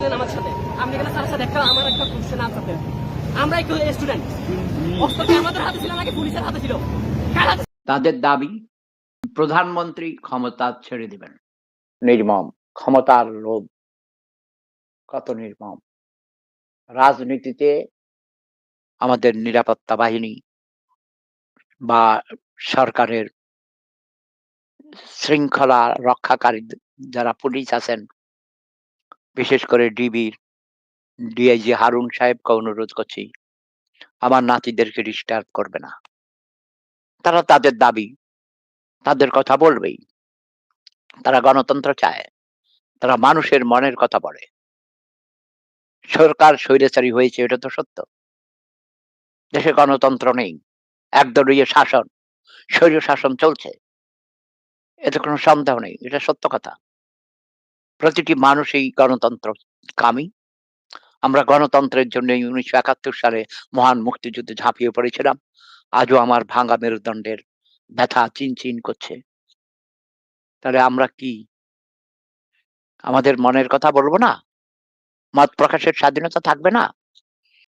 নেন আমার সাথে। আপনি এখানে স্যারের সাথে একটা আমার একটা কোশ্চেন আনসার আমরা একটু স্টুডেন্ট অস্ত্র আমাদের হাতে ছিল নাকি পুলিশের হাতে ছিল? তাদের দাবি প্রধানমন্ত্রী ক্ষমতা ছেড়ে দিবেন। নির্মম। ক্ষমতার লোভ কত নির্মম। রাজনীতিতে আমাদের নিরাপত্তা বাহিনী বা সরকারের শৃঙ্খলা রক্ষাকারী যারা পুলিশ আছেন বিশেষ করে ডিবির ডিআইজি হারুন সাহেবকে অনুরোধ করছি, আমার নাতিদেরকে ডিস্টার্ব করবে না। তারা তাদের দাবি, তাদের কথা বলবেই। তারা গণতন্ত্র চায়, তারা মানুষের মনের কথা বলে। সরকার স্বৈরাচারী হয়েছে, এটা তো সত্য। দেশে গণতন্ত্র নেই, একদলীয় শাসন, স্বৈর শাসন চলছে। এতে কোনো সন্দেহ নেই, এটা সত্য কথা। প্রতিটি মানুষ এই গণতন্ত্র কামী। আমরা গণতন্ত্রের জন্য উনিশশো একাত্তর সালে মহান মুক্তিযুদ্ধে ঝাঁপিয়ে পড়েছিলাম। আজও আমার ভাঙা মেরুদণ্ডের ব্যথা চিনচিন করছে। তাহলে আমরা কি আমাদের মনের কথা বলব না? মত প্রকাশের স্বাধীনতা থাকবে না?